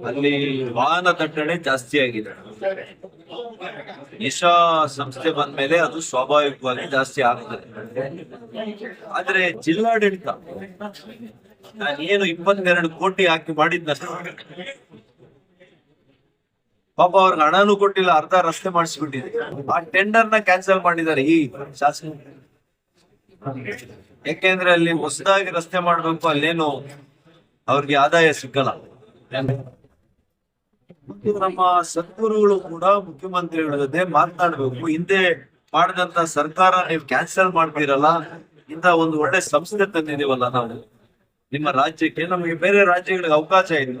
ಅಲ್ಲಿ ವಾಹನ ದಟ್ಟಣೆ ಜಾಸ್ತಿ ಆಗಿದೆ. ನಿಶಾ ಸಂಸ್ಥೆ ಬಂದ್ಮೇಲೆ ಅದು ಸ್ವಾಭಾವಿಕವಾಗಿ ಜಾಸ್ತಿ ಆಗ್ತದೆ ಆದ್ರೆ ಜಿಲ್ಲಾಡಳಿತ ನಾನೇನು ಇಪ್ಪತ್ತೆರಡು ಕೋಟಿ ಹಾಕಿ ಮಾಡಿದ್ನ? ಪಾಪ ಅವ್ರಿಗೆ ಹಣನೂ ಕೊಟ್ಟಿಲ್ಲ, ಅರ್ಧ ರಸ್ತೆ ಮಾಡಿಸ್ಬಿಟ್ಟಿದೆ. ಆ ಟೆಂಡರ್ನ ಕ್ಯಾನ್ಸಲ್ ಮಾಡಿದ್ದಾರೆ ಈ ಶಾಸಕ. ಯಾಕೆಂದ್ರೆ ಅಲ್ಲಿ ಹೊಸದಾಗಿ ರಸ್ತೆ ಮಾಡ್ಬೇಕು ಅಲ್ಲೇನು ಅವ್ರಿಗೆ ಆದಾಯ ಮತ್ತು ನಮ್ಮ ಸದ್ಗುರುಗಳು ಕೂಡ ಮುಖ್ಯಮಂತ್ರಿಗಳ ಜೊತೆ ಮಾತನಾಡ್ಬೇಕು. ಹಿಂದೆ ಮಾಡಿದಂತ ಸರ್ಕಾರ ನೀವು ಕ್ಯಾನ್ಸಲ್ ಮಾಡ್ತೀರಲ್ಲ ಇಂತ ಒಂದು ಒಳ್ಳೆ ಸಂಸ್ಥೆ ತಂದಿದೀವಲ್ಲ ನಾವು. ನಿಮ್ಮ ರಾಜ್ಯಕ್ಕೆ, ನಮಗೆ ಬೇರೆ ರಾಜ್ಯಗಳಿಗೆ ಅವಕಾಶ ಇಲ್ಲ.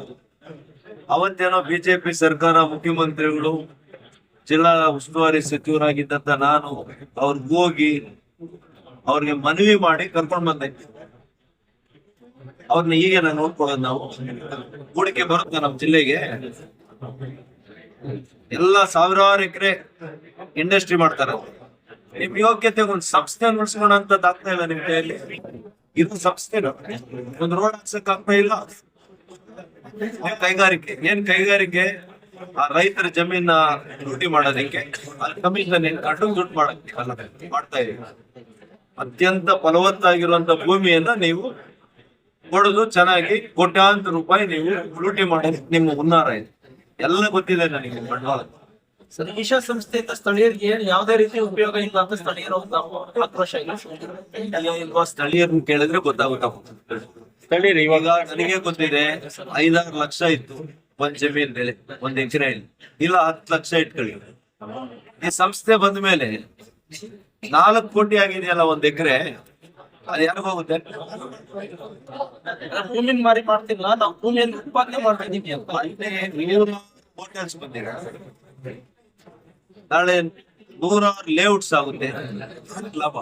ಅವತ್ತೇನೋ ಬಿಜೆಪಿ ಸರ್ಕಾರ ಮುಖ್ಯಮಂತ್ರಿಗಳು, ಜಿಲ್ಲಾ ಉಸ್ತುವಾರಿ ಸಚಿವರಾಗಿದ್ದಂತ ನಾನು ಅವ್ರಿಗೆ ಹೋಗಿ ಅವ್ರಿಗೆ ಮನವಿ ಮಾಡಿ ಕರ್ಕೊಂಡ್ ಬಂದೆ. ಅವ್ರನ್ನ ಈಗ ನಾನು ನೋಡ್ಕೊಳ್ಳೋದು ನಾವು. ಹೂಡಿಕೆ ಬರುತ್ತೆ ನಮ್ಮ ಜಿಲ್ಲೆಗೆ? ಎಲ್ಲ ಸಾವಿರಾರು ಎಕರೆ ಇಂಡಸ್ಟ್ರಿ ಮಾಡ್ತಾರೆ. ನಿಮ್ ಯೋಗ್ಯತೆ ಒಂದು ಸಂಸ್ಥೆ ನಡೆಸ್ಕೊಳ್ಳೋಂಥದ್ದು ಆಗ್ತಾ ಇಲ್ಲ ನಿಮ್ ಕೈಯಲ್ಲಿ. ಇದು ಸಂಸ್ಥೆ ಒಂದು ರೋಡ್ ಹಾಕ್ಸಕ್ ಆಗ್ತಾ ಇಲ್ಲ. ಕೈಗಾರಿಕೆ, ಏನ್ ಕೈಗಾರಿಕೆ? ಆ ರೈತರ ಜಮೀನ ಲೂಟಿ ಮಾಡೋದಕ್ಕೆ. ಅಲ್ಲಿ ಕಮಿಷನ್ ಕಟ್ಟು ದುಡ್ಡು ಮಾಡಕ್ಕೆ ಮಾಡ್ತಾ ಇದೀವಿ. ಅತ್ಯಂತ ಫಲವತ್ತಾಗಿರುವಂತ ಭೂಮಿಯನ್ನ ನೀವು ಕೊಡೋದು ಚೆನ್ನಾಗಿ, ಕೋಟ್ಯಾಂತರ ರೂಪಾಯಿ ನೀವು ಲೂಟಿ ಮಾಡೋದಕ್ಕೆ ನಿಮ್ಮ ಹುನ್ನಾರ ಇದೆ ಎಲ್ಲ ಗೊತ್ತಿದೆ ನನಗೆ ಬಂಡವಾಳ ಸರ್ ಈಶಾ ಸಂಸ್ಥೆಯಿಂದ ಸ್ಥಳೀಯರಿಗೆ ಏನು ಯಾವುದೇ ರೀತಿ ಉಪಯೋಗ ಇಲ್ಲ ಅಂತ ಸ್ಥಳೀಯರು ಆಕ್ರೋಶ ಇಲ್ಲ ಇಲ್ವಾ ಸ್ಥಳೀಯರನ್ನ ಕೇಳಿದ್ರೆ ಗೊತ್ತಾಗುತ್ತೆ. ಸ್ಥಳೀಯರು ಇವಾಗ ನನಗೆ ಗೊತ್ತಿದೆ ಐದಾರು ಲಕ್ಷ ಇತ್ತು ಒಂದ್ ಜಮೀನ್ ಮೇಲೆ ಒಂದ್ ಎಕರೆ ಇಲ್ಲ ಹತ್ತು ಲಕ್ಷ ಇಟ್ಕೊಳ್ಳಿ. ಈ ಸಂಸ್ಥೆ ಬಂದ ಮೇಲೆ ನಾಲ್ಕು ಕೋಟಿ ಆಗಿದೆಯಲ್ಲ ಒಂದ್ ಎಕರೆ ಅದು ಭೂಮಿನ ಮಾರಿ ಮಾಡ್ತಿಲ್ಲ, ನಾವು ಭೂಮಿಯನ್ನು ಉತ್ಪಾದನೆ ಮಾಡ್ತಾ ಇದೀವಿ ಅಂತ. ಅಲ್ಲಿ ನೂರು ನಾಳೆ ನೂರಾರು ಲೇಔಟ್ಸ್ ಆಗುತ್ತೆ. ಲಾಭ.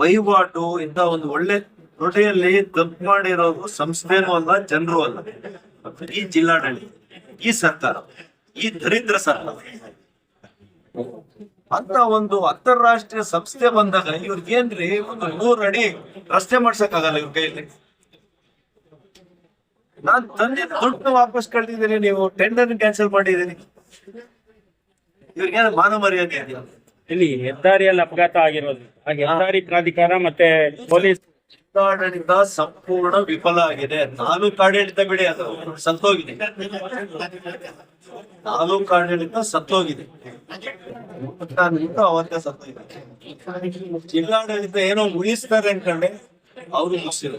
ವಹಿವಾಟು ಇಂತ ಒಂದು ಒಳ್ಳೆ ರೊಟೆಯಲ್ಲಿ ತಪ್ಪು ಮಾಡಿರೋದು ಸಂಸ್ಥೆನೂ ಅಲ್ಲ, ಜನರು ಅಲ್ಲ. ಈ ಜಿಲ್ಲಾಡಳಿತ, ಈ ಸರ್ಕಾರ, ಈ ದರಿದ್ರ ಸರ್ಕಾರ. ಅಂತ ಒಂದು ಅಂತಾರಾಷ್ಟ್ರೀಯ ಸಂಸ್ಥೆ ಬಂದಾಗ ಇವ್ರಿಗೇನ್ರಿ ಒಂದು ನೂರ್ ಅಡಿ ರಸ್ತೆ ಮಾಡ್ಸಕ್ ಆಗಲ್ಲ ಇವ್ರ ಕೈಯಲ್ಲಿ ನಾನ್ ತಂದಿದ್ದ ದುಡ್ಡು ವಾಪಸ್ ಕಳ್ದಿದ್ದೀನಿ ನೀವು ಟೆಂಡರ್ ಕ್ಯಾನ್ಸಲ್ ಮಾಡಿದೀನಿ ಇವ್ರಿಗೇನು ಮಾನ ಮರ್ಯಾದೆ ಇದೆಯಾ? ಇಲ್ಲಿ ಹೆದ್ದಾರಿಯಲ್ಲಿ ಅಪಘಾತ ಆಗಿರೋದು. ಆ ಹೆದ್ದಾರಿ ಪ್ರಾಧಿಕಾರ ಮತ್ತೆ ಪೊಲೀಸ್ ಜಿಲ್ಲಾಡಳಿತ ಸಂಪೂರ್ಣ ವಿಫಲ ಆಗಿದೆ. ನಾನು ಕಾಡಳಿತ ಬಿಡಿ ಅದು ಸತ್ತೋಗಿದೆ ತಾಲೂಕು ಆಡಳಿತ ಸತ್ತೋಗಿದೆ. ನಿಂತು ಅವತ್ತೇ ಸತ್ತೋಗಿದೆ. ಜಿಲ್ಲಾಡಳಿತ ಏನೋ ಉಳಿಸ್ತಾರೆ ಅನ್ಕೊಂಡೆ ಅವ್ರು ಮುಗಿಸಿಲ್ಲ